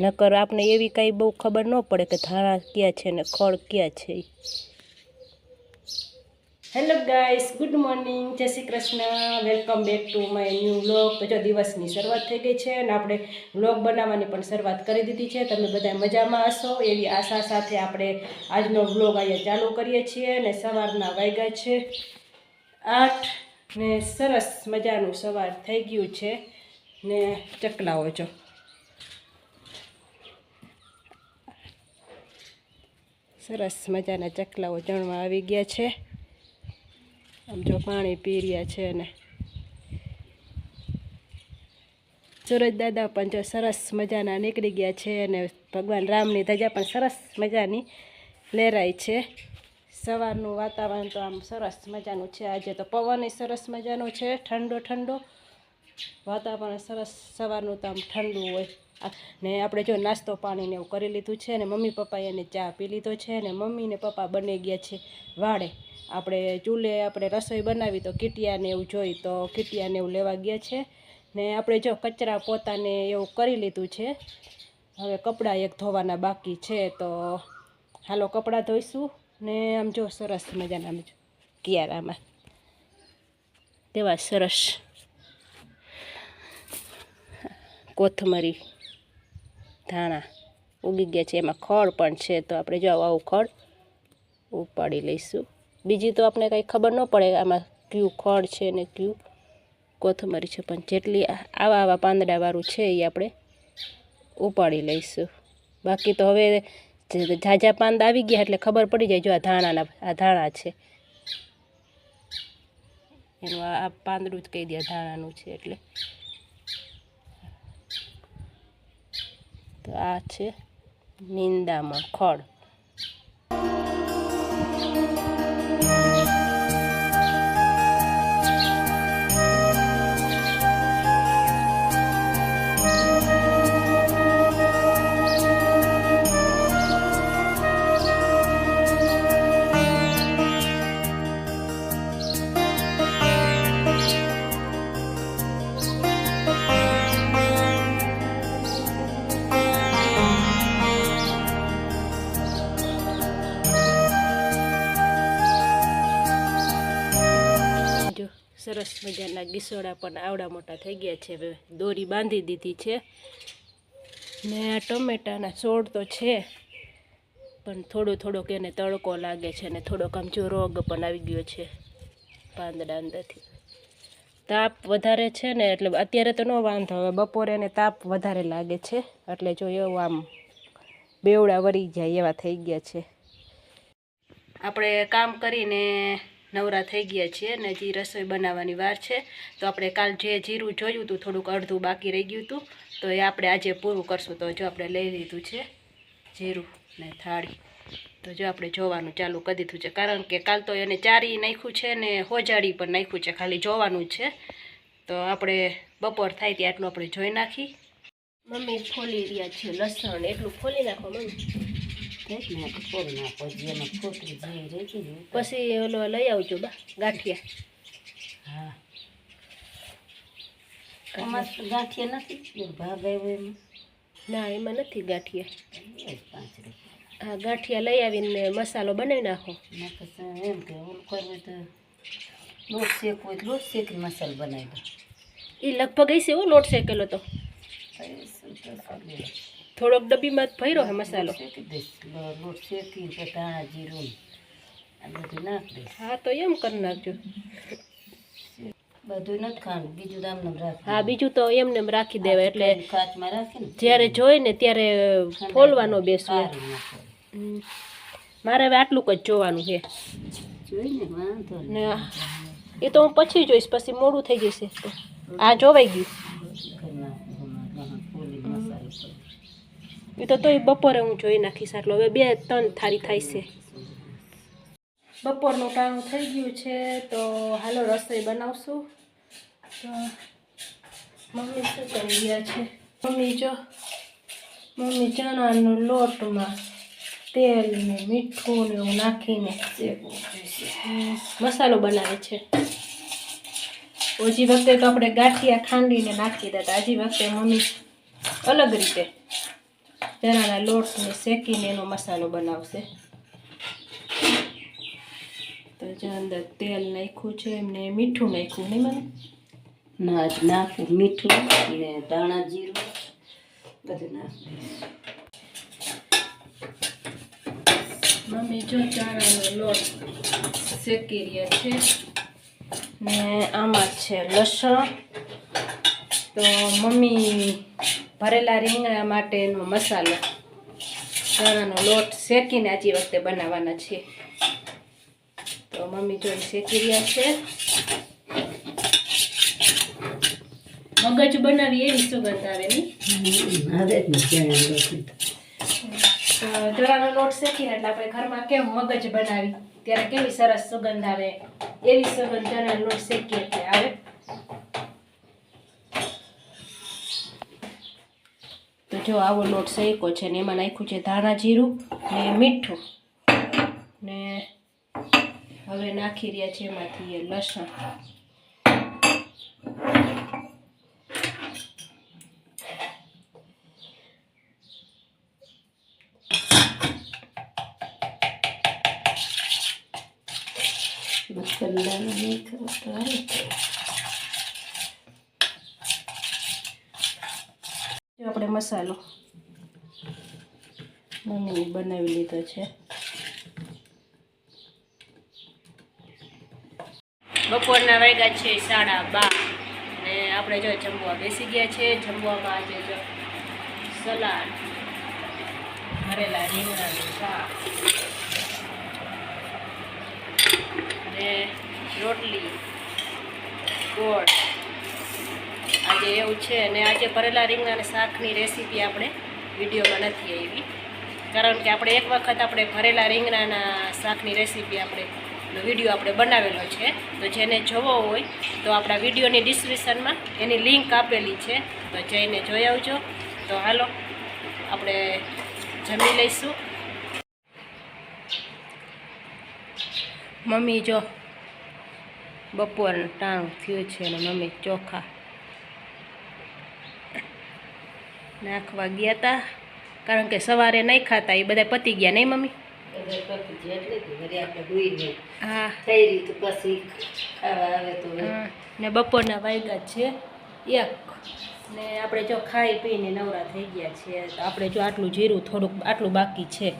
નકર આપણે એવી કાંઈ બહુ ખબર ન પડે કે ધાણા ક્યાં છે ને ખડ ક્યાં છે. હેલો ગાઈસ, ગુડ મોર્નિંગ, જય Shri Krishna. Welcome back to my new vlog. તો જો દિવસની શરૂઆત થઈ ગઈ છે અને આપણે વ્લોગ બનાવવાની પણ શરૂઆત કરી દીધી છે. તમે બધા મજામાં હશો? એવી આશા સાથે આપણે આજનો વ્લોગ અહીંયા ચાલુ કરીએ છીએ અને સવારના વાગ્યા છે. આઠ ને સરસ મજાનું સવાર થઈ ગયું છે. ને ચકલાઓ જો. સરસ મજાના ચકલાઓ ચણવા આવી ગયા છે. આમ જો પાણી પી રહ્યા છે અને સુરજ દાદા પણ જો સરસ મજાના નીકળી ગયા છે અને ભગવાન રામની ધજા પણ સરસ મજાની લહેરાય છે. સવારનું વાતાવરણ તો આમ સરસ મજાનું છે. આજે તો પવન સરસ મજાનો છે. ઠંડો ઠંડો વાતાવરણ સરસ. સવારનું તો આમ ઠંડુ હોય. ને આપણે જો નાસ્તો પાણીને એવું કરી લીધું છે ને મમ્મી પપ્પાએ એને ચા પી લીધો છે ને મમ્મી ને પપ્પા બને ગયા છે વાડે. આપણે ચૂલે આપણે રસોઈ બનાવી તો કીટિયાને એવું જોઈ તો કીટિયાને એવું લેવા ગયા છે ને આપણે જો કચરા પોતાને એવું કરી લીધું છે. હવે કપડાં એક ધોવાના બાકી છે તો હાલો કપડાં ધોઈશું ને આમ જો સરસ મજાના આમ જો કિયારામાં. તેવા સરસ. કોથમરી. ધાણા ઉગી ગયા છે. એમાં ખડ પણ છે. તો આપણે જો આવું ખડ ઉપાડી લઈશું. બીજી તો આપણે કંઈ ખબર ન પડે આમાં કયું ખડ છે ને કયું કોથમરી છે. પણ જેટલી આવા આવા પાંદડાવાળું છે એ આપણે ઉપાડી લઈશું. બાકી તો હવે ઝાઝા પાંદ આવી ગયા એટલે ખબર પડી જાય જો આ ધાણાના, આ ધાણા છે. એનું આ પાંદડું જ કહી દે ધાણાનું છે એટલે. તો આ છે નિંદામણ ખડ મજાના ગીસોડા પણ આવડા મોટા થઈ ગયા છે. હવે દોરી બાંધી દીધી છે. ને આ ટમેટાના છોડ તો છે, પણ થોડો થોડોક એને તડકો લાગે છે ને થોડોક આમ જો રોગ પણ આવી ગયો છે પાંદડા અંદરથી. તાપ વધારે છે ને એટલે અત્યારે તો ન વાંધો, હવે બપોરે એને તાપ વધારે લાગે છે. એટલે જો એવું આમ બેવડા વળી જાય એવા થઈ ગયા છે. આપણે કામ કરીને નવરા થઈ ગયા છીએ ને હજી રસોઈ બનાવવાની વાર છે. તો આપણે કાલ જે જીરું જોયું હતું, થોડુંક અડધું બાકી રહી ગયું હતું. તો એ આપણે આજે પૂરું કરશું. તો જો આપણે લઈ લીધું છે જીરું ને થાળી. તો જો આપણે જોવાનું ચાલુ કરી દીધું છે. કારણ કે કાલ તો એને ચારી નાખ્યું છે ને હોજાડી પણ નાખ્યું છે. ખાલી જોવાનું છે. તો આપણે બપોર થાય ત્યાં એટલું આપણે જોઈ નાખી. મમ્મી ફોલી રહ્યા છે લસણ. એટલું ફોલી નાખો મમ્મી. પછી ઓલો લઈ આવજો બા ગાંઠિયા. હા. ગાંઠિયા. નથી ભાગ આવ્યો એમાં. ના એમાં નથી ગાંઠિયા. હા ગાંઠિયા લઈ આવીને મસાલો બનાવી નાખો. એમ કે ઓલું કરવું તો લોટ શેકવો હોય તો લોટ શેકીને મસાલો બનાવી દો. એ લગભગ હશે હો લોટ શેકેલો તો. થોડોક ડબ્બીમાં જ ભર્યો હે મસાલો. શેકી દઈશ. લો- લોટ શેકીને ધાણા જીરું આ બધું નાખી દઈશ. હા તો એમ કરી નાખજો. બધું નથી ખાવાનું બીજું તો આમને રાખી હા બીજું તો એમને એમ રાખી દેવાય એટલે કાચમાં રાખીને જ્યારે જોઈ ને ત્યારે ફોલવાનો બેસવું. મારે હવે આટલું જ જોવાનું છે. જોઈને વાંધો ને એ તો હું પછી જોઈશ પછી મોડું થઈ જશે. આ જોવાઈ ગયું કરી નાખો ગહન ફોલી મસાલો કરી એ તો તોય બપોરે હું જોઈ નાખીશ આટલો. હવે બે ત્રણ થાળી થાય છે. બપોરનું ટાણું થઈ ગયું છે, તો હાલો રસોઈ બનાવશું. તો મમ્મી શું કરી રહ્યા છે? મમ્મી જો, મમ્મી ચણાનો લોટમાં તેલ ને મીઠું ને એવું નાખીને મસાલો બનાવે છે. ઓજી વખતે તો આપણે ગાંઠિયા ખાંડીને નાખી દેતા હજી વખતે મમ્મી અલગ રીતે ચણાના લોટને શેકીને એનો મસાલો બનાવશે. તો જે અંદર તેલ નાખ્યું છે એમને મીઠું નાખ્યું નહીં મને ના નાખ્યું મીઠું ને ધાણા જીરું. બધું નાખું. મમ્મી જો ચાણાનો લોટ શેકી રહ્યા છે ને આમાં છે લસણ. તો મમ્મી ભરેલા રીંગણા માટેનો મસાલો ચણાનો લોટ શેકીને આજી વખતે બનાવવાના છે તો મમ્મી જોઈ શેકી રહ્યા છે. મગજ બનાવી એવી સુગંધ આવે નહીં? હવે જ ને ચણા રોટલી તો જવાનો લોટ શેકીને એટલે આપણે ઘરમાં કેમ મગજ બનાવી? ત્યારે કેવી સરસ સુગંધ આવે? એવી સુગંધ ચણાનો લોટ શેકીએ એટલે આવે. જો આવો લોટ શેકો છે ને એમાં નાખ્યું છે ધાણા જીરું ને મીઠું ને હવે નાખી રહ્યા છે એમાંથી લસણ. મસાલા નહીં ખબર તો હાલે. જો આપણે મસાલો. મમ્મીએ બનાવી લીધો છે. બપોરના વાગ્યા છે સાડા બાર. ને આપણે જો જમવા બેસી ગયા છે. જમવામાં આજે જો સલાડ ભરેલા રીંગણાનું શાક, ને રોટલી, ગોળ આજે એવું છે અને આજે ભરેલા રીંગણાના શાકની રેસીપી આપણે વિડીયોમાં નથી આવી. કારણ કે આપણે એક વખત આપણે ભરેલા રીંગણાના શાકની રેસીપી આપણે વીડિયો આપણે બનાવેલો છે. તો જેને જોવો હોય તો આપણા વિડીયોની ડિસ્ક્રિપ્શનમાં એની લિંક આપેલી છે. તો જઈને જોઈ આવજો. તો હાલો, આપણે જમી લઈશું. મમ્મી, જો બપોરનું ટાણું થયું છે અને મમ્મી, ચોખા. નાખવા ગયા હતા કારણ કે સવારે નહીં ખાતા એ બધા પતી ગયા નહીં મમ્મી? ને બપોરના વાગ્યા છે એક. ને આપણે જો ખાઈ પીને નવરા થઈ ગયા છીએ તો આપણે જો આટલું જીરું થોડુંક આટલું બાકી છે.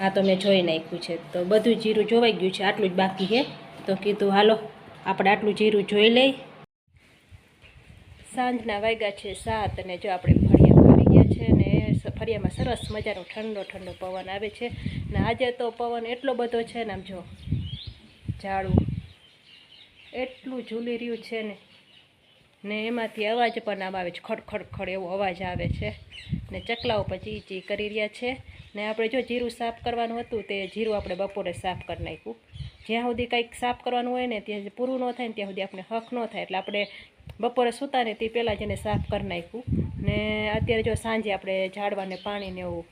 આ તો મેં જોઈ નાખ્યું છે તો બધું જીરું જોવાઈ ગયું છે આટલું જ બાકી છે. તો કીધું હાલો આપણે આટલું જીરું જોઈ લઈ. સાંજના વાગ્યા છે સાત અને જો આપણે છે ને ફરિયામાં સરસ મજાનો ઠંડો ઠંડો પવન આવે છે. ને આજે તો પવન એટલો બધો છે ને, આમ જો, ઝાડું. એટલું ઝૂલી રહ્યું છે ને. ને એમાંથી અવાજ પણ આમ આવે છે ખડ ખડ ખડ એવો અવાજ આવે છે. ને ચકલાઓ પણ ચી ચી કરી રહ્યા છે. ને આપણે જો જીરું સાફ કરવાનું હતું તે જીરું આપણે બપોરે સાફ કરી નાખ્યું. જ્યાં સુધી કંઈક સાફ કરવાનું હોય ને, ત્યાં પૂરું ન થાય ને, ત્યાં સુધી આપણે હક ન થાય. એટલે આપણે બપોરે સૂતા ને તે પહેલાં જ એને સાફ કરી નાખ્યું. ને અત્યારે જો સાંજે આપણે ઝાડવાને પાણીને એવું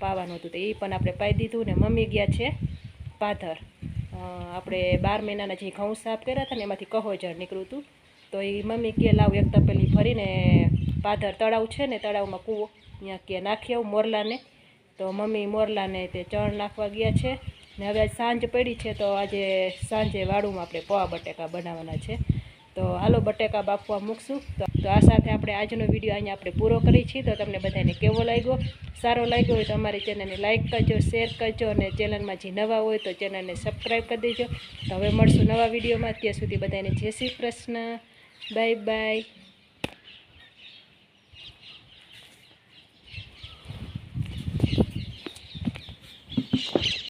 પાવાનું હતું તો એ પણ આપણે પાઈ દીધું ને મમ્મી ગયા છે પાધર. આપણે બાર મહિનાના જે ઘઉં સાફ કર્યા હતા ને એમાંથી કહોજર નીકળ્યું હતું. તો એ મમ્મી કે લાવ એક તપેલી ભરીને પાધર તળાવ છે ને તળાવમાં કૂવો. ત્યાં કે નાખી આવું મોરલાને. તો મમ્મી મોરલાને તે ચણ નાખવા ગયા છે. ને હવે સાંજ પડી છે તો આજે સાંજે વાડુમાં આપણે પૌવા બટેકા બનાવવાના છે. તો હાલો બટેકા બાફવા મૂકશું. તો આ સાથે આપણે આજનો વીડિયો અહીંયા આપણે પૂરો કરી છીએ. તો તમને બધાને કેવો લાગ્યો? સારો લાગ્યો હોય તો અમારી ચેનલને લાઇક કરજો, શેર કરજો અને ચેનલમાં જે નવા હોય તો ચેનલને સબસ્ક્રાઈબ કરી દેજો. તો હવે મળશું નવા વિડીયોમાં. ત્યાં સુધી બધાને જય શ્રી કૃષ્ણ. Bye bye.